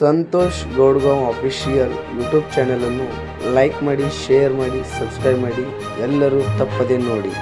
Santosh ಗೌಡ್ಗಾಂವ್ official YouTube ಚಾನಲನ್ನು like ಮಾಡಿ share ಮಾಡಿ ಸಬ್ಸ್ಕ್ರೈಬ್ ಮಾಡಿ. ಎಲ್ಲರೂ ತಪ್ಪದೇ ನೋಡಿ.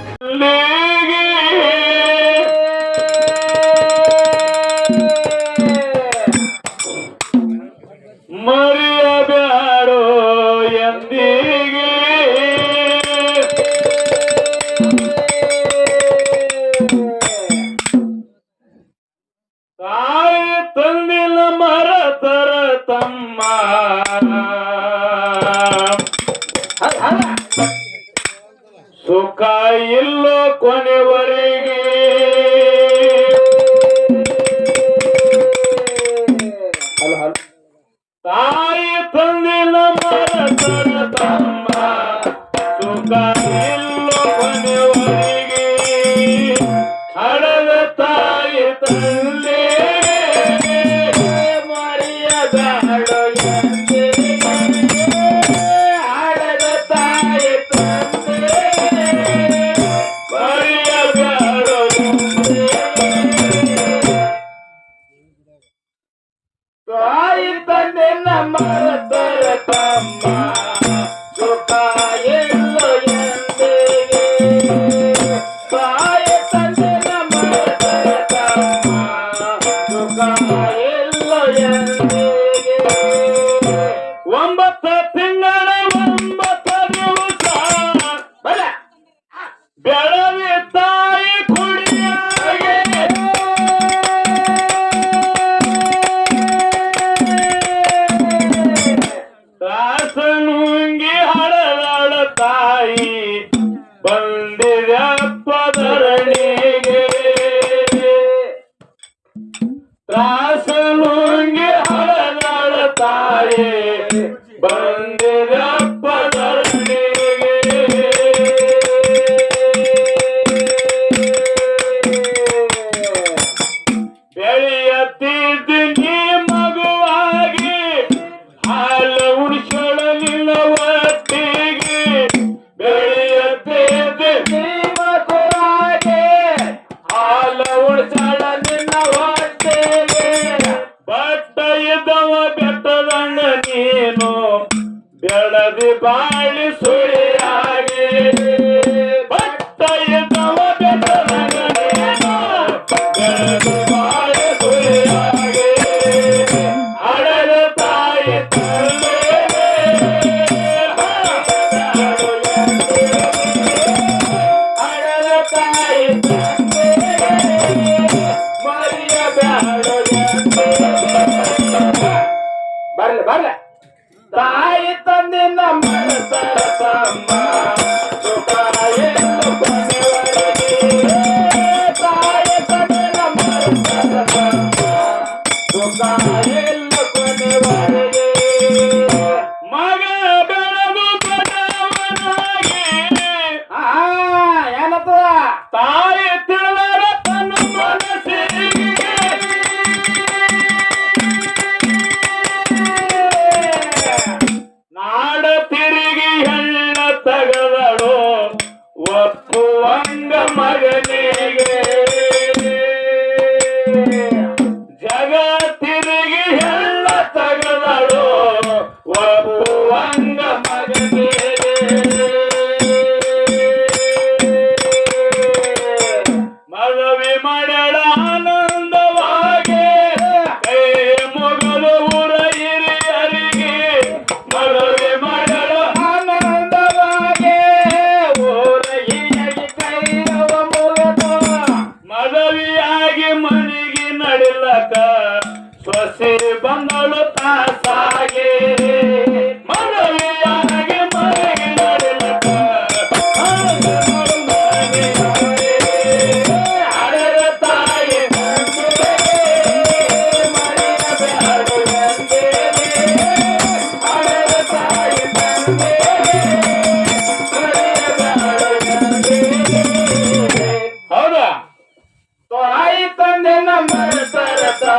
ಮರಳಾನಂದವಾ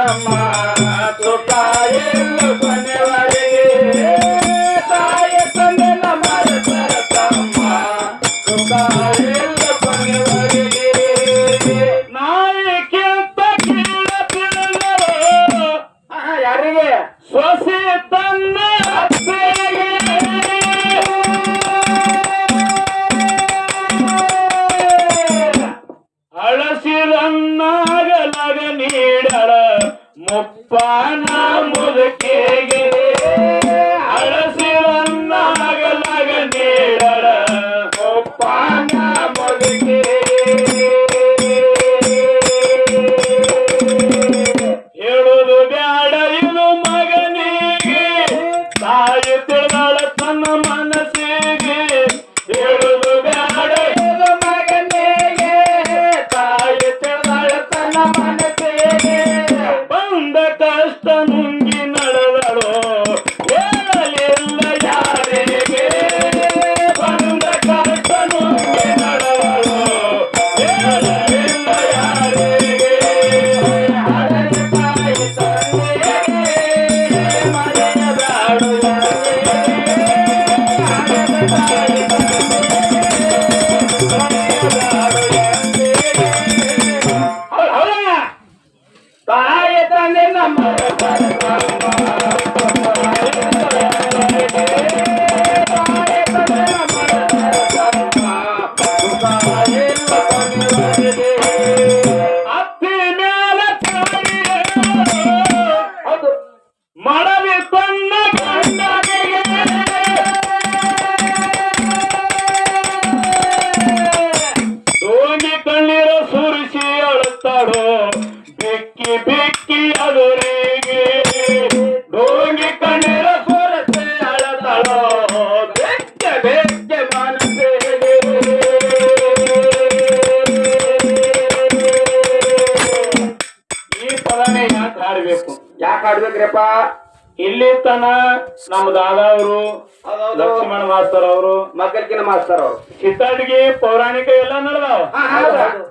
Mama. ಲಕ್ಷ್ಮಣ ಮಾಸ್ತರ್ ಅವರು ಮಕ್ಕಳಿಗೆ ಮಾಸ್ತರ್ ಅವರು. ಚಿತ್ತಾಡಿಗೆ ಪೌರಾಣಿಕ ಎಲ್ಲ ನಡೆದಾವ.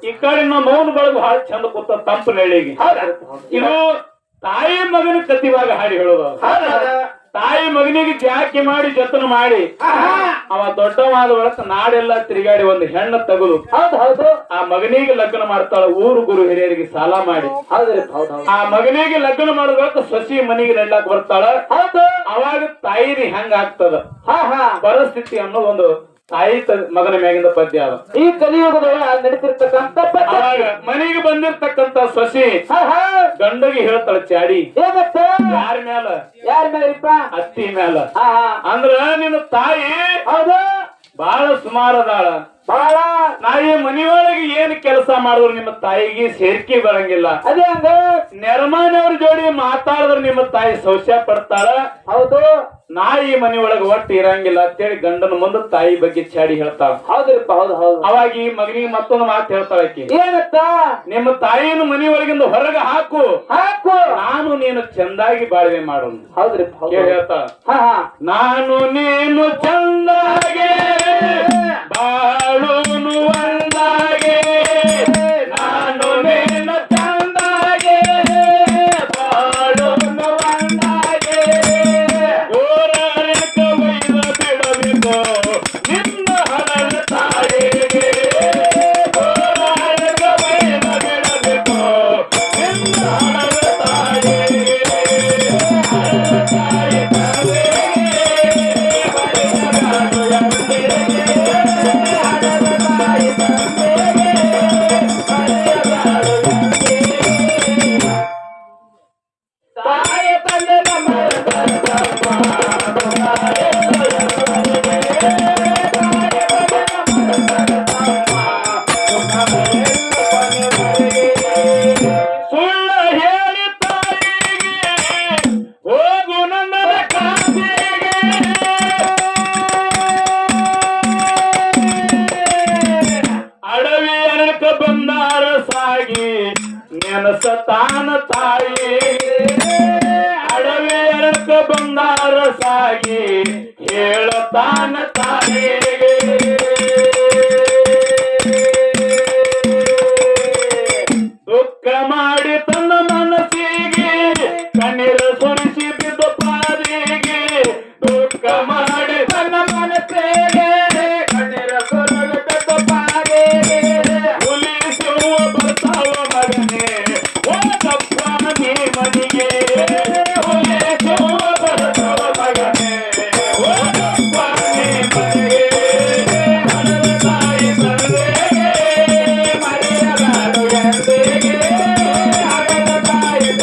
ಈ ಕಡೆ ನಮ್ಮ ಮೌನ ಬಳಗ ಬಹಳ ಚಂದ ಕೂತ ತಂಪು ನೆಳಿಗೆ ಇದು ತಾಯಿ ಮಗನ ಕತಿವಾಗ ಹಾಡಿ ಹೇಳೋದು. ತಾಯಿ ಮಗನಿಗೆ ಜಾಕಿ ಮಾಡಿ ಜತನ ಮಾಡಿ. ಅವ ದೊಡ್ಡವಾದ ಒಳಕ ನಾಡೆಲ್ಲ ತಿರುಗಾಡಿ ಒಂದು ಹೆಣ್ಣ ತಗುದು. ಹೌದು ಹೌದು. ಆ ಮಗನಿಗೆ ಲಗ್ನ ಮಾಡ್ತಾಳ ಊರು ಗುರು ಹಿರಿಯರಿಗೆ ಸಾಲ ಮಾಡಿ. ಹೌದ್ರಿ ಹೌದು ಹೌದು. ಆ ಮಗನಿಗೆ ಲಗ್ನ ಮಾಡಿದ ಸಸಿ ಮನೆಗೆ ನೆಡ್ಲಾಕ್ ಬರ್ತಾಳ. ಹೌದು. ಅವಾಗ ತಾಯಿ ಹೆಂಗ ಆಗ್ತದ? ಹಾ ಹಾ. ಪರಿಸ್ಥಿತಿ ಅನ್ನೋ ಒಂದು ತಾಯಿ ಮಗನ ಮ್ಯಾಗಿಂದ ಪದ್ಯ ಅದ. ಈ ಕಲಿಯುಗದೊಳ. ಅವಾಗ ಮನೆಗೆ ಬಂದಿರ್ತಕ್ಕಂತ ಸೊಸಿ ಗಂಡಗೆ ಹೇಳ್ತಾಳ ಚಾಡಿ ಯಾರ ಮ್ಯಾಲ? ಯಾರ ಮೇಲಿಪ್ಪ ಅತ್ತಿ ಮ್ಯಾಲ. ಅಂದ್ರ ನಿನ್ನ ತಾಯಿ ಹೌದು. ಬಹಳ ಸುಮಾರದಾಳ ಬಹಳ ನಾಯಿ ಮನೆಯೊಳಗೆ ಏನ್ ಕೆಲಸ ಮಾಡಿದ್ರು ನಿಮ್ಮ ತಾಯಿಗೆ ಸೇರ್ಕೆ ಬರಂಗಿಲ್ಲ. ಅದೇ ಹಂಗ. ನೆರಮಾನವ್ರ ಜೋಡಿ ಮಾತಾಡಿದ್ರೆ ನಿಮ್ಮ ತಾಯಿ ಸೌಸ್ಯ ಪಡ್ತಾಳ. ಹೌದು. ನಾ ಮನೆ ಮನಿಯೊಳಗೆ ಒಟ್ಟು ಇರಂಗಿಲ್ಲ ಅಂತೇಳಿ ಗಂಡನ ಮುಂದೆ ತಾಯಿ ಬಗ್ಗೆ ಚಾಡಿ ಹೇಳ್ತಾಳ. ಹೌದ್ರಿಪ್ಪ ಹೌದು ಹೌದು. ಅವಾಗ ಈ ಮಗನಿಗೆ ಮತ್ತೊಂದು ಮಾತು ಹೇಳ್ತಾಳ ಆಕಿ. ಏನಂತ ನಿಮ್ಮ ತಾಯಿನ ಮನಿಯೊಳಗಿಂದ ಹೊರಗೆ ಹಾಕು. ಹಾಕು. ನಾನು ನೀನು ಚಂದಾಗಿ ಬಾಳ್ವೆ ಮಾಡು ಹೌದ್ರಿಪ್ಪ ಹೇಳ್ತಾಳ. ಹಾ ಹಾ. ನಾನು ನೀನು ಚಂದಾಗೆ ಬಾಳುನು ನೆನಸ ತಾನ ತಾಯಿ. ಅಡವಿ ಅರಕ ಬಂದಾರ ಸಾಗಿ ಹೇಳ ತಾನ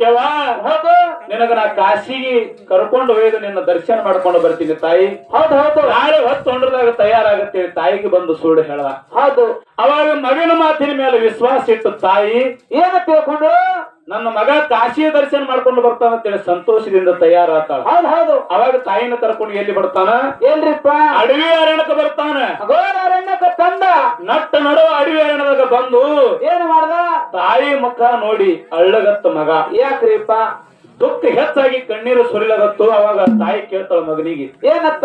ಯವ್ವ ಹೌದು ನಿನಗ ನಾ ಕಾಶಿಗೆ ಕರ್ಕೊಂಡು ಹೋಯ್ದು ನಿನ್ನ ದರ್ಶನ ಮಾಡ್ಕೊಂಡು ಬರ್ತೀನಿ ತಾಯಿ. ಹೌದು ಹೌದು. ನಾಳೆ ಹೊತ್ತು ಹೊಂಡ್ರದಾಗ ತಯಾರಾಗತ್ತೆ ತಾಯಿಗೆ ಬಂದು ಸುಳ್ಳು ಹೇಳ. ಹೌದು. ಅವಾಗ ಮಗನ ಮಾತಿನ ಮೇಲೆ ವಿಶ್ವಾಸ ಇಟ್ಟು ತಾಯಿ ಏನ ತಿಳ್ಕೊಂಡು? ನನ್ನ ಮಗ ಕಾಶಿಯ ದರ್ಶನ ಮಾಡ್ಕೊಂಡು ಬರ್ತಾನಂತೇಳಿ ಸಂತೋಷದಿಂದ ತಯಾರಾತಾಳ ಹೌದು ಹೌದು. ಅವಾಗ ತಾಯಿನ ಕರ್ಕೊಂಡು ಎಲ್ಲಿ ಬರ್ತಾನ? ಏನ್ರಿಪ್ಪ ಅಡವಿ ಅರಣ್ಯಕ್ಕೆ ಬರ್ತಾನ. ಅರಣ್ಯಕ್ಕೆ ತಂದ. ನಟ್ಟ ನಡುವ ಅಡವಿ ಅರಣ್ಯದಾಗ ಬಂದು ಏನ್ ಮಾಡ್ದ? ತಾಯಿ ಮುಖ ನೋಡಿ ಅಳ್ಳಗತ್ತ ಮಗ. ಯಾಕ್ರಿಪ್ಪ? ದುಃಖ ಹೆಚ್ಚಾಗಿ ಕಣ್ಣೀರು ಸುರಿಲಾಗತ್ತು ಅವಾಗ ತಾಯಿ ಕೇಳ್ತಾಳ ಮಗನಿಗೆ ಏನತ್ತ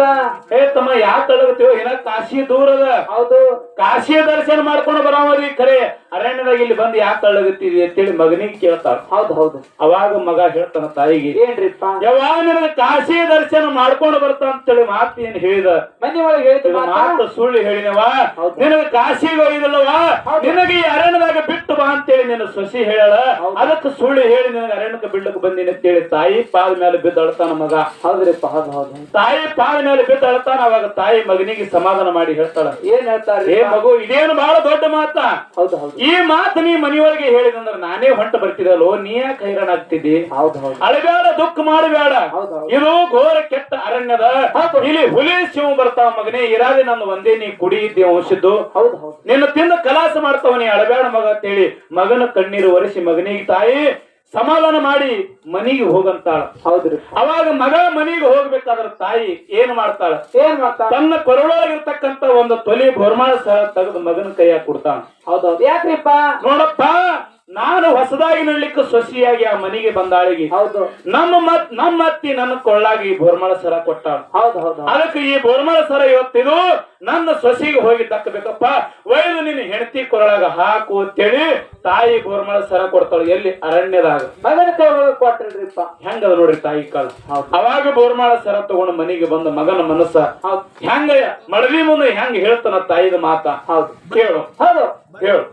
ಏ ತಮ್ಮ ಯಾಕೆ ಅಳಗತ್ತೀವೋ ಏನ ಕಾಶಿ ದೂರದ ಹೌದು. ಕಾಶಿ ದರ್ಶನ ಮಾಡ್ಕೊಂಡು ಬರೋದಿ ಖರೆ. ಅರಣ್ಯದಾಗ ಇಲ್ಲಿ ಬಂದು ಯಾಕೆ ಅಳ್ಳಗತ್ತೀರಿ ಅಂತೇಳಿ ಮಗನಿಗೆ ಕೇಳ್ತಾರ ಹೌದು ಹೌದು. ಅವಾಗ ಮಗ ಹೇಳ್ತಾನ ತಾಯಿಗೆ ಏನ್ರಿಪ್ಪ? ಯಾವಾಗ ನಿನಗೆ ಕಾಶಿ ದರ್ಶನ ಮಾಡ್ಕೊಂಡು ಬರ್ತಾ ಅಂತೇಳಿ ಮಾತು ಏನ್ ಹೇಳಿದ? ಮನೆ ಒಳಗೆ ಮಾತಾ? ಸುಳ್ಳು ಹೇಳಿನವಾ. ನಿನಗೆ ಕಾಶಿಗೆ ಹೋಗಿದಲ್ಲವಾ. ನಿನಗೆ ಅರಣ್ಯದಾಗ ಬಿಟ್ಟು ಬಾ ಅಂತೇಳಿ ನಿನ್ನ ಸೊಸಿ ಹೇಳ. ಅದಕ್ಕೆ ಸುಳ್ಳು ಹೇಳಿ ನಿನಗೆ ಅರಣ್ಯಕ್ಕೆ ಬಿಡ್ಲಕ್ಕೆ ಬಂದಿನಿ ಅಂತೇಳಿ ತಾಯಿ ಪಾದ ಮೇಲೆ ಬಿದ್ದು ಅಳ್ತಾನ ಮಗ. ಹೌದ್ರಿ ಹೌದು ಹೌದು. ತಾಯಿ ಪಾದ ಮೇಲೆ ಬಿದ್ದು ಅಳ್ತಾನ ಅವಾಗ ತಾಯಿ ಮಗನಿಗೆ ಸಮಾಧಾನ ಮಾಡಿ ಹೇಳ್ತಾಳ. ಏನ್ ಹೇಳ್ತಾರೆ ಏ ಮಗು ಇದೇನು ಬಹಳ ದೊಡ್ಡ ಮಾತ. ಹೌದು ಹೌದು. ಈ ಮಾತು ನೀ ಮನೆಯೊಳಗೆ ಹೇಳಿದಂದ್ರೆ ನಾನೇ ಹೊಂಟ ಬರ್ತಿದಲ್ಲೋ ನೀ ಯಾಕೆ ಹೈರಾಣ ಆಗ್ತಿದ್ದಿ? ಹೌದು ಹೌದು. ಅಳಬೇಡ ದುಃಖ ಮಾಡಬೇಡ. ಇದು ಘೋರ ಕೆಟ್ಟ ಅರಣ್ಯದ. ಇಲ್ಲಿ ಹುಲಿ ಶಿವ ಬರ್ತಾವ ಮಗನೇ ಇರಾದೆ ನನ್ನ ಒಂದೇ ನೀ ಕುಡಿ ಇದ್ದೆ ವಂಶದ್ದು. ಹೌದು ಹೌದು. ನಿನ್ನ ತಿಂದ ಕಲಾಸ ಮಾಡ್ತಾವ ನೀ ಅಳಬೇಡ ಮಗ ಅಂತೇಳಿ ಮಗನ ಕಣ್ಣೀರು ಒರೆಸಿ ಮಗನಿಗೆ ತಾಯಿ ಸಮಾಧಾನ ಮಾಡಿ ಮನೆಗೆ ಹೋಗಂತಾಳ. ಹೌದ್ರಿ. ಅವಾಗ ಮಗ ಮನಿಗೆ ಹೋಗ್ಬೇಕಾದ್ರ ತಾಯಿ ಏನ್ ಮಾಡ್ತಾಳ? ಏನ್ ಮಾಡ್ತಾಳ? ತನ್ನ ಕೊರಳೊಳಗಿರ್ತಕ್ಕಂತ ಒಂದು ತೊಲಿ ಬೋರ್ಮಾಳ ಸಹ ತೆಗೆದು ಮಗನ ಕೈಯಾಗ ಕೊಡ್ತಾನ ಹೌದೌದು. ಯಾಕ್ರಿಪ್ಪ? ನೋಡಪ್ಪ ನಾನು ಹೊಸದಾಗಿ ನಡ್ಲಿಕ್ಕೆ ಸೊಸಿಯಾಗಿ ಆ ಮನೆಗೆ ಬಂದಾಳಿಗೆ ಹೌದು. ನಮ್ಮ ಮತ್ ನಮ್ಮ ಅತ್ತಿ ನನ್ನ ಕೊಳ್ಳಾಗಿ ಬೋರ್ಮಳ ಸರ ಕೊಟ್ಟ ಹೌದು ಹೌದು. ಅದಕ್ಕೆ ಈ ಬೋರ್ಮಳ ಸರ ಇವತ್ತಿದು ನನ್ನ ಸೊಸಿಗೆ ಹೋಗಿ ತಕ್ಕಬೇಕಪ್ಪ ಒಯ್ದು ನಿನ್ನ ಹೆಂಡತಿ ಕೊರಳಾಗ ಹಾಕು ಅಂತೇಳಿ ತಾಯಿ ಬೋರ್ಮಳ ಸರ ಕೊಡ್ತಾಳೆ ಎಲ್ಲಿ? ಅರಣ್ಯದಾಗ. ಮಗನ ಕೈ ಹೋಗಿ ಕೊಟ್ರಲ್ರಿಪ್ಪ ಹೆಂಗದ ನೋಡ್ರಿ ತಾಯಿ ಕಾಲ ಹೌದು. ಅವಾಗ ಬೋರ್ಮಾಳ ಸರ ತಗೊಂಡು ಮನೆಗೆ ಬಂದ ಮಗನ ಮನಸ್ಸ ಹೆಂಗ ಮಡವಿ ಮುಂದೆ ಹೆಂಗ ಹೇಳ್ತಾನ ತಾಯಿದ ಮಾತ? ಹೌದು. ಕೇಳು. ಹೌದು. ಹೇಳು.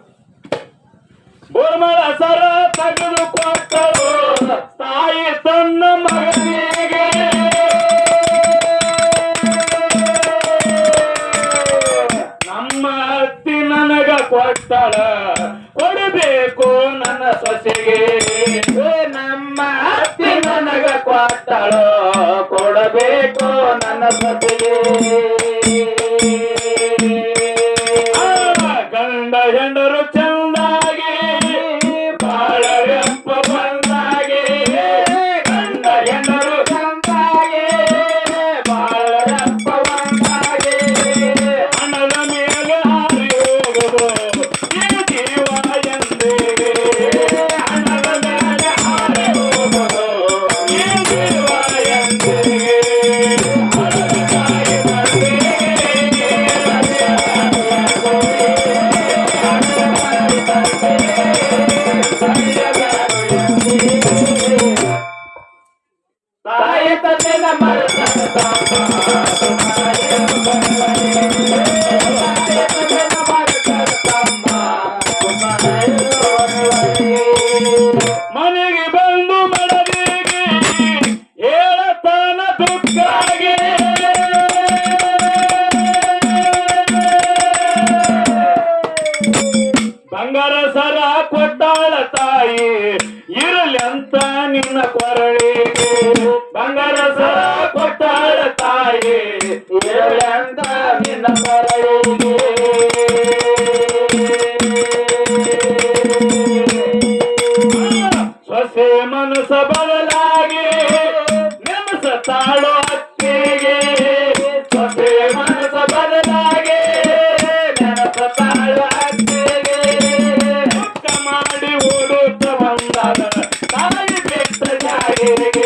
ಬೋರ್ಮಳ ಸರ ತೆಗೆದು ಕೊಟ್ಟಳು ತಾಯಿ ತನ್ನ ಮಗನಿಗೆ. ನಮ್ಮ ಅತ್ತಿ ನನಗ ಕೊಡಬೇಕು ನನ್ನ ಸೊಸೆಗೆ. ನಮ್ಮ ಅತ್ತಿ ನನಗ ಕೊಡಬೇಕು ನನ್ನ ಸೊಸೆಗೆ. Thank you.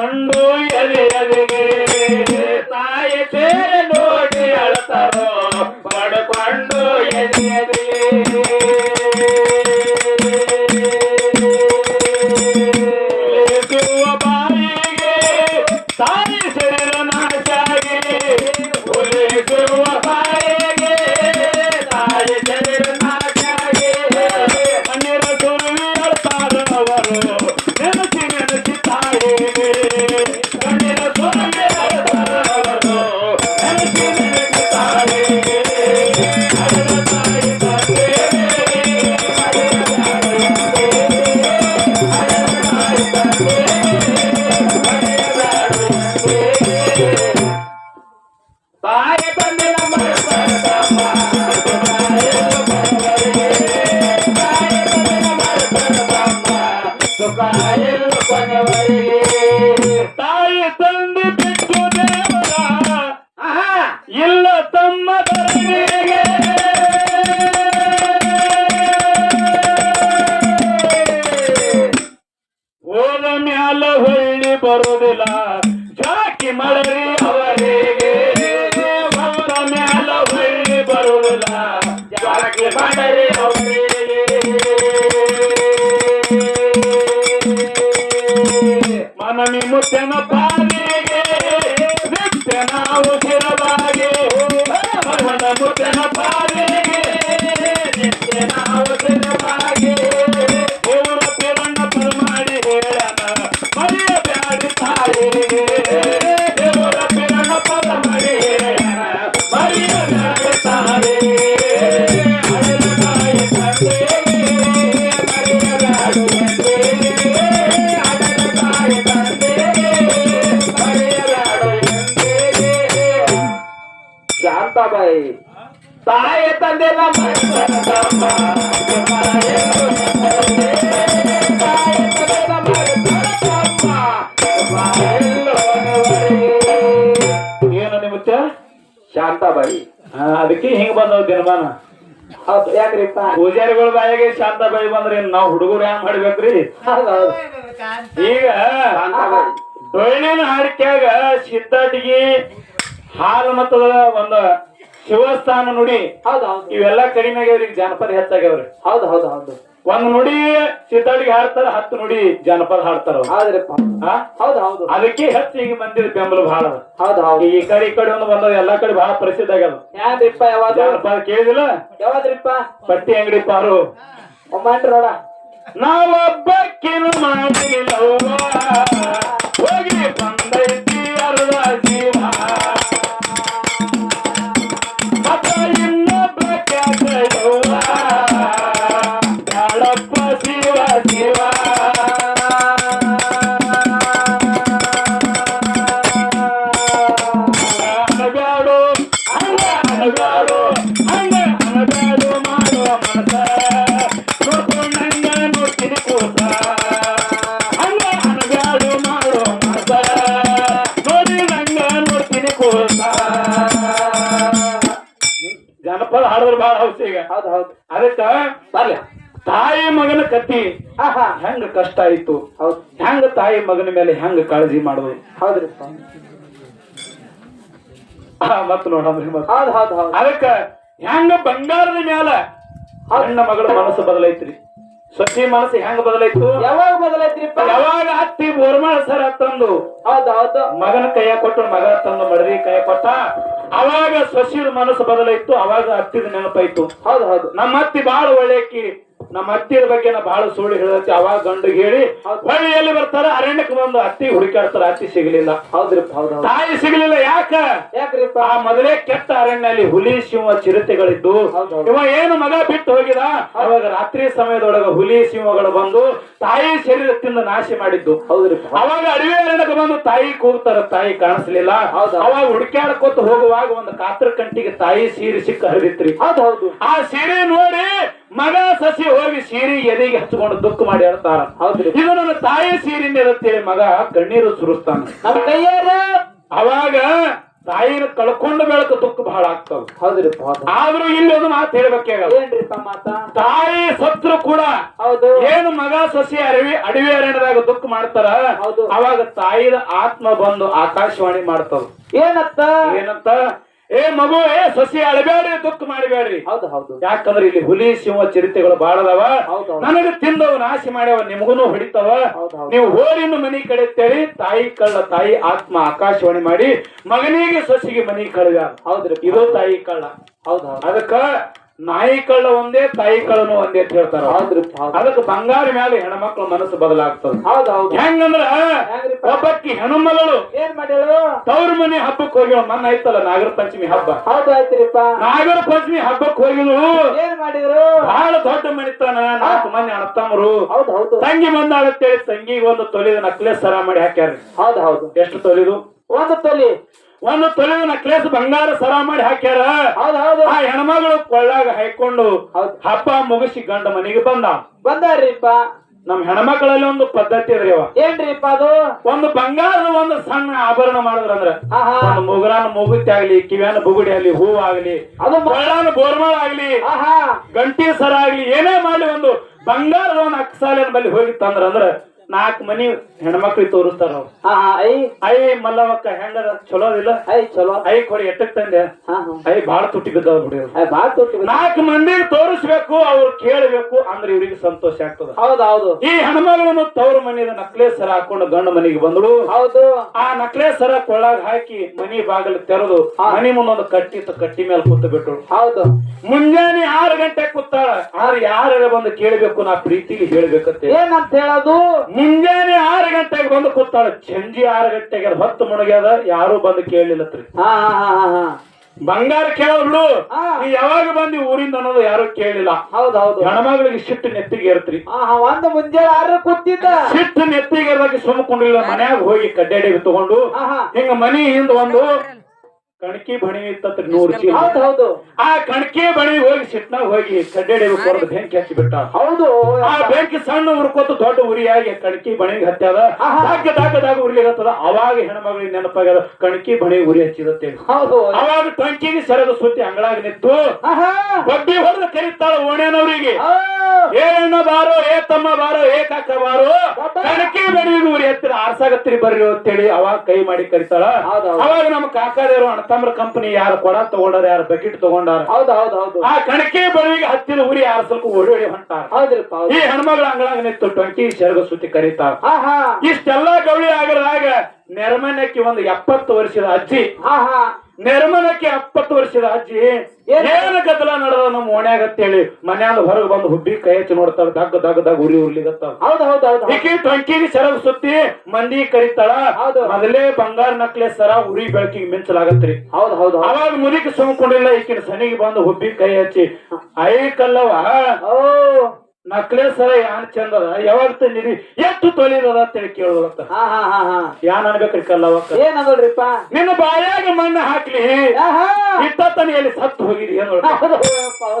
ಬಡುಕೊಂಡು ಎದೆ ಶಾಂತಾಬಾಯಿ. ಅದಕ್ಕೆ ಹಿಂಗ್ ಬಂದವ್ ದಿನಮಾನ. ಯಾಕ್ರಿಪ್ಪ ಪೂಜಾರಿಗಳ ಬಾಯಿಗೆ ಶಾಂತಾಬಾಯಿ ಬಂದ್ರೆ ನಾವು ಹುಡುಗರು ಹೆಂಗ್ ಮಾಡ್ಬೇಕ್ರಿ? ಈಗ ಡೊಳ್ಳಿನ ಹಾಡಿಕ್ಯಾಗ ಸಿದ್ದಾಟಿಗೆ ಹಾಲು ಮತ್ತದ ಒಂದು ಶಿವಸ್ಥಾನ ನುಡಿ. ಇವೆಲ್ಲ ಕಡಿಮೆ ಆಗ್ಯಾವ್ರಿ ಜಾನಪದ ಹೆಚ್ಚಾಗ್ಯಾವ್ರಿ. ಹೌದು ಹೌದು ಹೌದು. ಒಂದ್ ನುಡಿ ಸೀತಾಳಿಗೆ ಹಾಡ್ತಾರ ಹತ್ತು ನುಡಿ ಜಾನಪದ ಹಾಡ್ತಾರ. ಹೌದ್ರಿಪ್ಪ? ಹೌದು ಹೌದು. ಅದಕ್ಕೆ ಹೆಚ್ಚು ಈಗ ಮಂದಿರ ಬೆಂಬಲ ಬಹಳ ಹೌದು ಹೌದು. ಈ ಕಡೆ ಈ ಕಡೆ ಒಂದು ಬಂದದ ಎಲ್ಲಾ ಕಡೆ ಬಹಳ ಪ್ರಸಿದ್ಧ ಆಗ್ಯಾವ ಯಾವ್ದ್ರಿಪ್ಪ ಯಾವಾಗ ಜಾನಪದ ಕೇಳಿದಿಲ್ಲ? ಯಾವ್ದ್ರಿಪ್ಪ? ಪಟ್ಟಿ ಅಂಗಡಿ ಪಾರು. ಒಮ್ಮಂಟ್ರಿ ನೋಡ ನಾವೊಬ್ಬಕ್ಕಿನ ಮಾಡಿಲ್ಲ ಹೋಗಿ ಬಂದೈತಿ ಅರ್ಧ ಕಷ್ಟ ಆಯ್ತು. ಹೌದು ಹೆಂಗ ತಾಯಿ ಮಗನ ಮೇಲೆ ಹೆಂಗ ಕಾಳಜಿ ಮಾಡೋದು ಹೌದ್ರಿ ಮತ್ ನೋಡ್ರಿ ಅದಕ್ಕ ಹೆಂಗ ಬಂಗಾರದ ಮ್ಯಾಲ ಅಣ್ಣ ಮಗಳ ಮನಸ್ಸು ಬದಲೈತ್ರಿ. ಸಸಿ ಮನಸ್ಸು ಹೆಂಗ ಬದಲಾಯ್ತು ಯಾವಾಗ ಬದಲಾಯ್ತ್ರಿ ಯಾವಾಗ ಅತ್ತಿ ಬೋರ್ಮಾಳ ಸರ ತಂದು ಮಗನ ಕೈಯ ಕೊಟ್ಟು ಮಗ ತಂದು ಮಡದಿ ಕೈ ಕೊಟ್ಟ ಅವಾಗ ಸೊಸಿದ ಮನಸ್ಸು ಬದಲಾಯ್ತು ಅವಾಗ ಅತ್ತಿದ ನೆನಪಾಯ್ತು ಹೌದು ಹೌದು. ನಮ್ಮ ಅತ್ತಿ ಬಾಳ ಒಳ್ಳೆಕಿ ನಮ್ಮ ಅತ್ತಿಯ ಬಗ್ಗೆ ನಾ ಬಹಳ ಸುಳ್ಳು ಹೇಳತ್ತಿ. ಅವಾಗ ಗಂಡು ಹೇಳಿ ಹೊಳ್ಳಿ ಎಲ್ಲಿ ಬರ್ತಾರ ಅರಣ್ಯಕ್ಕೆ ಬಂದು ಅತ್ತಿ ಹುಡುಕಾಡ್ತಾರ ಅತ್ತಿ ಸಿಗಲಿಲ್ಲ. ಹೌದ್ರಿಪ್ಪ ಹೌದು ಹೌದು. ತಾಯಿ ಸಿಗಲಿಲ್ಲ ಯಾಕ? ಯಾಕ್ರಿಪ್ಪ? ಆ ಮೊದಲೇ ಕೆಟ್ಟ ಅರಣ್ಯಲ್ಲಿ ಹುಲಿ ಸಿಂಹ ಚಿರತೆಗಳಿದ್ದು. ಇವ ಏನು ಮಗ ಬಿಟ್ಟು ಹೋಗಿದ? ಅವಾಗ ರಾತ್ರಿ ಸಮಯದೊಳಗ ಹುಲಿ ಸಿಂಹಗಳು ಬಂದು ತಾಯಿ ಶರೀರದಿಂದ ತಿಂದು ನಾಶ ಮಾಡಿದ್ದು. ಹೌದ್ರಿ ಅವಾಗ ಅಡವಿ ಅರಣ್ಯಕ್ಕೆ ಬಂದು ತಾಯಿ ಕೂರ್ತಾರ ತಾಯಿ ಕಾಣಿಸ್ಲಿಲ್ಲ. ಅವಾಗ ಹುಡುಕ್ಯಾಡ್ಕೊತ ಹೋಗುವಾಗ ಒಂದು ಕಾತ್ರ ಕಂಟಿಗೆ ತಾಯಿ ಸೀರೆ ಸಿಕ್ಕ ಹರಿದಿತ್ರಿ. ಹೌದು ಹೌದು. ಆ ಸೀರೆ ನೋಡಿ ಮಗ ಸಸಿ ಹೋಗಿ ಸೀರೆ ಎದೆಗೆ ಹಚ್ಕೊಂಡು ದುಃಖ ಮಾಡಿ ಹೇಳ್ತಾರ ಹೌದ್ರಿ. ಇದು ನನ್ನ ತಾಯಿ ಸೀರಿನ ಇರುತ್ತೇಳಿ ಮಗ ಕಣ್ಣೀರು ಸುರಿಸ್ತಾನ. ನಮ್ಮ ಕೈಯಾರ? ಅವಾಗ ತಾಯಿನ ಕಳ್ಕೊಂಡು ಬೆಳಕು ದುಃಖ ಬಹಳ ಆಗ್ತದ. ಹೌದ್ರಿಪ್ಪ ಹೌದು ಆದ್ರೂ ಇಲ್ಲಿ ಒಂದು ಮಾತು ಹೇಳ್ಬೇಕಾಗಲ್ಲ ಏನ್ರಿಪ್ಪ ಮಾತ? ತಾಯಿ ಸತ್ರು ಕೂಡ ಹೌದು. ಏನು ಮಗ ಸಸಿ ಅರಿವಿ ಅಡವಿ ಅರಣ್ಯದಾಗ ದುಃಖ ಮಾಡ್ತಾರ? ಹೌದು. ಅವಾಗ ತಾಯಿದ ಆತ್ಮ ಬಂದು ಆಕಾಶವಾಣಿ ಮಾಡ್ತದ. ಏನತ್ತ? ಏನಂತ? ಏ ಮಗು ಏ ಸಸಿ ಅಳಬೇಡ್ರಿ ದುಃಖ ಮಾಡಬೇಡ್ರಿ. ಹೌದು ಹೌದು. ಯಾಕಂದ್ರೆ ಇಲ್ಲಿ ಹುಲಿ ಸಿಂಹ ಚಿರತೆಗಳು ಬಾಳದವ. ಹೌದು. ನನಗೆ ತಿಂದವ ನಾಶಿ ಮಾಡ್ಯಾವ ನಿಮಗೂ ಹೊಡಿತಾವ. ನೀವು ಹೋರಿನ ಮನಿ ಕಡೆ ತೇಳಿ ತಾಯಿ ಕಳ್ಳ ತಾಯಿ ಆತ್ಮ ಆಕಾಶವಾಣಿ ಮಾಡಿ ಮಗನಿಗೆ ಸಸಿಗೆ ಮನಿ ಕಳ್ಳ. ಹೌದ್ರಿ. ಇದು ತಾಯಿ ಕಳ್ಳ. ಹೌದು. ಅದಕ್ಕ ನಾಯಿ ಕಳ್ಳ ಒಂದೇ ತಾಯಿ ಕಳ್ಳನು ಒಂದೇ ಅಂತ ಹೇಳ್ತಾರ. ಅದಕ್ಕೆ ಬಂಗಾರ ಮೇಲೆ ಹೆಣ್ಮಕ್ಳ ಮನಸ್ಸು ಬದಲಾಗ್ತದ. ಹೌದು ಹೌದು. ಹೆಂಗಂದ್ರ ಹಬ್ಬಕ್ಕೆ ಒಬ್ಬಕ್ಕಿ ಹೆಣ್ಮಗಳು ಏನ್ ಮಾಡ್ಯಾಳು? ತವ್ರ ಮನೆ ಹಬ್ಬಕ್ಕೆ ಹೋಗ್ಯಾಳ ಮನ್ನ ಐತಲ್ಲ ನಾಗರ ಪಂಚಮಿ ಹಬ್ಬ. ಹೌದು ಆಯ್ತ್ರಿಪ್ಪ. ನಾಗರ ಪಂಚಮಿ ಹಬ್ಬಕ್ಕೆ ಹೋಗಿದ್ರು ಏನ್ ಮಾಡಿದ್ರು? ಬಹಳ ದೊಡ್ಡ ಮನಿತನ ನಾಲ್ಕು ಮಂದಿ ಅಣ್ಣತಮ್ಮರು. ಹೌದು ಹೌದು. ತಂಗಿ ಬಂದಾಗತ್ತೇಳಿ ತಂಗಿಗೆ ಒಂದು ತೊಲಿದ ನಕ್ಲೆಸ್ ಸರ ಮಾಡಿ ಹಾಕ್ಯಾರ ಹೌದು ಹೌದು. ಎಷ್ಟು ತೊಲಿದು? ಒಂದು ತೊಲಿ. ಒಂದು ತೊಲೆಯ ನಕ್ಲೇಸ್ ಬಂಗಾರ ಸರ ಮಾಡಿ ಹಾಕ್ಯಾರ. ಆ ಹೆಣ್ಮಗಳು ಕೊಳ್ಳಾಗ ಹಾಕೊಂಡು ಹಬ್ಬ ಮುಗಿಸಿ ಗಂಡ ಮನೆಗೆ ಬಂದ. ಬಂದಾರೀಪ್ಪ ನಮ್ ಹೆಣ್ಮಕ್ಳಲ್ಲಿ ಒಂದು ಪದ್ಧತಿ ಅದ್ರಿ ಅವ. ಏನ್ರಿಪ್ಪ ಅದು? ಒಂದು ಬಂಗಾರದ ಒಂದು ಸಣ್ಣ ಆಭರಣ ಮಾಡಿದ್ರಂದ್ರ. ಒಂದು ಮುಗುರಾನ ಮೂಗುತಿ ಆಗ್ಲಿ ಕಿವ್ಯಾನ ಬುಗುಡಿ ಆಗ್ಲಿ ಹೂ ಆಗ್ಲಿ ಅದು ಮಳಾನ ಬೋರ್ಮಾಳ ಆಗ್ಲಿ ಆಹಾ. ಗಂಟಿ ಸರ ಆಗ್ಲಿ ಏನೇ ಮಾಡ್ಲಿ ಒಂದು ಬಂಗಾರದ ಒಂದು ಅಕ್ಸಾಲಿನ ಬಲ್ಲಿ ಹೋಗಿ ತಂದ್ರ ಅಂದ್ರ ನಾಲ್ಕು ಮನಿ ಹೆಣ್ಮಕ್ಳಿಗೆ ತೋರಿಸ್ತಾರ ಅವ್ರು. ಹಾ ಹಾ ಐ. ಐ ಮಲ್ಲವಕ್ಕ ಹೆಂಗದ? ಚಲೋ ಇಲ್ಲ ಐ ಚಲೋ. ಐ ಕೊಡಿ ಎಟ್ಟಕ್ ತಂದೆ. ಹಾ ಹಾ. ಐ ಬಾಳ ತುಟ್ಟಿ ಬಿದ್ದಾವ ಬಿಡಿ ಅವ್ರು. ಐ ಬಾಳ್ ತುಟ್ಟಿ ಬಿದ್ದ- ಮಂದಿ ಮಂದಿಗೆ ತೋರಿಸ್ಬೇಕು ಅವ್ರು ಕೇಳಬೇಕು ಅಂದ್ರೆ ಇವ್ರಿಗೆ ಸಂತೋಷ ಆಗ್ತದ. ಹೌದು ಹೌದು. ಈ ಹೆಣ್ಮಗಳನ್ನು ತವ್ರ ಮನೆಯ ನಕ್ಲೆ ಸರ ಹಾಕೊಂಡು ಗಂಡ ಮನೆಗೆ ಬಂದ್ರು ಹೌದು. ಆ ನಕ್ಲೆ ಸರ ಕೊಳ್ಳಾಗ ಹಾಕಿ ಮನಿ ಬಾಗಿಲು ತೆರೆದು ಮನಿ ಮುಂದೊಂದು ಕಟ್ಟಿ ಕಟ್ಟಿ ಮೇಲೆ ಕೂತು ಬಿಟ್ಟು ಹೌದು. ಮುಂಜಾನೆ ಆರು ಗಂಟೆ ಕೂತಾಳ. ಆದ್ರೆ ಯಾರ ಬಂದು ಕೇಳಬೇಕು ನಾ ಪ್ರೀತಿಗೆ ಹೇಳ್ಬೇಕಂತೆ ಏನಂತ ಹೇಳೋದು? ಮುಂಜಾನೆ ಆರು ಗಂಟೆಗೆ ಬಂದು ಕೂತಾಳ. ಸಂಜೆ ಆರು ಗಂಟೆಗೆ ಅದು ಹೊತ್ತು ಮುಣಗ್ಯದ ಯಾರು ಬಂದು ಕೇಳಲಿಲ್ಲತ್ರಿ. ಹಾ ಹಾ ಹಾ ಹಾ ಹಾ. ಬಂಗಾರ ಕೇಳೋಳು. ನೀ ಯಾವಾಗ ಬಂದಿ ಊರಿಂದ ಅನ್ನೋದು ಯಾರು ಕೇಳಿಲ್ಲ. ಹೌದೌದು ಹೌದು. ಹೆಣ್ಮಗಳಿಗೆ ಸಿಟ್ಟು ನೆತ್ತಿಗೆ ಹಾ ಒಂದು ಮುಂಜಾನೆ ಆರ ಕೂತಿದ್ದ. ಸಿಟ್ಟು ನೆತ್ತಿಗೆ ಏರ್ದಾಗಿ ಸುಮ್ಕೊಂಡಿಲ್ಲ ಮನ್ಯಾಗ ಹೋಗಿ ಕಡ್ಡಾಡಿ ತಗೊಂಡು ಹಿಂಗ ಮನಿ ಹಿಂದ ಒಂದು ಕಣಕಿ ಬಣಿ ಇತ್ತಂತ ನೂರು ಚೀಲ ಹೌದು ಹೌದು. ಆ ಕಣಕಿ ಬಣಿ ಹೋಗಿ ಸಿಟ್ನಾಗ ಹೋಗಿ ಕಡ್ಡಾಡಿ ಕೊಡದು ಬೆಂಕಿ ಹಚ್ಚಿ ಬಿಟ್ಟ. ಹೌದು. ಆ ಬೆಂಕಿ ಸಣ್ಣ ಉರ್ಕೋತ ದೊಡ್ಡ ಉರಿಯಾಗಿ ಕಣಕಿ ಬಣಿಗೆ ಹತ್ತದ ಆಹಾ. ದಾಗ ದಾಗ ದಾಗ ಉರಿಲಿಗತ್ತದ ಅವಾಗ ಹೆಣ್ಮಗಳಿಗೆ ನೆನಪಾಗ್ಯದ ಕಣಕಿ ಬಣಿ ಉರಿ ಹಚ್ಚಿದತ್ತೇಳಿ ಹೌದು. ಅವಾಗ ಟಂಕಿಗೆ ಸೆರೆದು ಸುತ್ತಿ ಅಂಗಳಾಗ ನಿಂತು. ಬಡ್ಡಿ ಹೊಡೆದು ಕರೀತಾಳ ಓಣೆನವರಿಗೆ ಏನ ಅಣ್ಣ ಬಾರೋ ಏ ತಮ್ಮ ಬಾರೋ ಏ ಕಾಕ ಬಾರೋ ಕಣಕಿ ಬಣಿ ಉರಿ ಹತ್ತಿರ ಆರ್ಸಾಗತ್ತಿರಿ ಬರ್ರಿ ಅಂತೇಳಿ ಅವಾಗ ಕೈ ಮಾಡಿ ಕರೀತಾಳ. ಅವಾಗ ನಮ್ಮ ಕಾಕಾದೇರು ಅಣ್ಣತಮ್ಮರ ಕಂಪನಿ ಯಾರು ಕೊಡ ತಗೊಂಡಾರ ಯಾರು ಬಕೆಟ್ ತಗೊಂಡಾರ? ಹೌದು ಹೌದು ಹೌದು. ಆ ಕಣಕೆ ಬರುವಿಗೆ ಹತ್ತಿರ ಉರಿ ಸ್ವಲ್ಪ ಓಡಿ ಓಡಿ ಹೊಂಟಾರ? ಹೌದ್ರಿಪ್ಪ ಈ ಹೆಣ್ಮಗಳ ಅಂಗಳಾಗ ನಿಂತು ಟೊಂಕಿ ಶರ್ಗ ಸುತ್ತಿ ಕರೀತಾರ. ಇಷ್ಟೆಲ್ಲಾ ಗೌಳಿ ಆಗಿರದಾಗ ನೆರಮನಕ್ಕೆ ಒಂದು ಎಪ್ಪತ್ತು ವರ್ಷದ ಅಜ್ಜಿ ಹಾ ಹಾ. ನೆರಮನಕ್ಕೆ ಎಪ್ಪತ್ತು ವರ್ಷದ ಅಜ್ಜಿ. ಏನು? ಗದ್ದಲ ನಡೆದ ನಮ್ಮ ಓಣ್ಯಾಗ ಅಂತೇಳಿ ಮನ್ಯಾಗ ಹೊರಗೆ ಬಂದು ಹುಬ್ಬಿ ಕೈ ಹಚ್ಚಿ ನೋಡ್ತಾಳ ದಗ್ ದಗ್ ದಗ್ ಉರಿ ಉರ್ಲಿಗತ್ತಾಳ ಹೌದು ಹೌದು ಹೌದು ಈಕಿ ಸೆರಗು ಸುತ್ತಿ ಮಂದಿ ಕರಿತಾಳ. ಮೊದಲೇ ಬಂಗಾರ ನಕ್ಲೆ ಸರ ಉರಿ ಬೆಳಕಿಗೆ ಮಿಂಚಲಾಗತ್ರಿ. ಹೌದು ಹೌದು ಅವಾಗ ಮುದಿಗೆ ಸುಮ್ಕೊಂಡಿಲ್ಲ ಈಕಿನ ಸನಿಗೆ ಬಂದು ಹುಬ್ಬಿ ಕೈ ಹಚ್ಚಿ. ಐಕಲ್ಲವ ಓ. ನಕ್ಲೆಸ್ ಸರ ಯಾನ್ ಚಂದದ ಯಾವಾಗ ತಂದಿರಿ ಎಷ್ಟು ತೊಲಿದದ ಅಂತ ಹೇಳಿ ಹಾ ಹಾ ಹಾ ಹಾ. ಯಾನ್ ಅನ್ಬೇಕ್ರಿ ಕಲ್ಲವಕ್ಕ? ಏನದಲ್ರಿಪ್ಪ? ನಿನ್ನ ಬಾಯಾಗ ಮಣ್ಣು ಹಾಕ್ಲಿ. ಆಹಾ. ಇಟ್ಟತನಿಯಲ್ಲಿ ಸತ್ತು ಹೋಗಿರಿ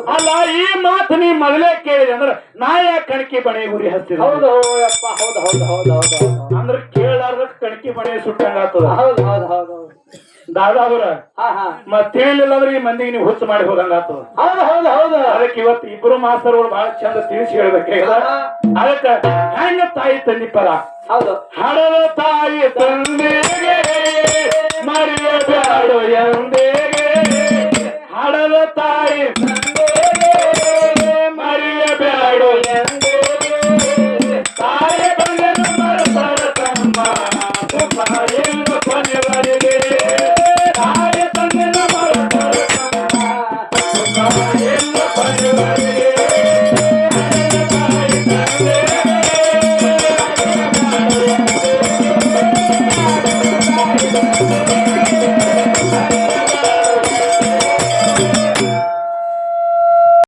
ಅಲ್ಲ ಈ ಮಾತು ನೀ ಮೊದಲೇ ಕೇಳಿದೆ ಅಂದ್ರೆ ನಾ ಯಾಕೆ ಕಣಕಿ ಬಣೆ ಗುರಿ ಹಚ್ಚಿದ ಹೌದು ಅಪ್ಪ ಹೌದು ಹೌದು ಹೌದು ಹೌದು ಅಂದ್ರೆ ಕೇಳಾರ್ದ ಕಣಕಿ ಬಣೆ ಸುಟ್ಟಂಗ ಆಗ್ತದ. ಹೌದು ಹೌದು ಹೌದು. ದಾದಾವ್ರ ಮತ್ತೆ ಈ ಮಂದಿಗೆ ನೀವು ಹುಚ್ಚು ಮಾಡಿ ಹೋದಂಗಾತು ಹೌದು ಹೌದು ಹೌದು. ಅದಕ್ಕೆ ಇವತ್ತು ಇಬ್ರು ಮಾಸ್ತರ್ ಅವ್ರು ಬಹಳ ಚಂದ ತಿಳಿಸಿ ಹೇಳ್ಬೇಕು ಅದಕ್ಕ ಹೆಂಗ ತಾಯಿ ತಂದಿ ಪರ. ಹೌದು. ಹಡದ ತಾಯಿ ತಂದೇ ಮಾರಿ ಬ್ಯಾಡೋ ಹಡದ ತಾಯಿ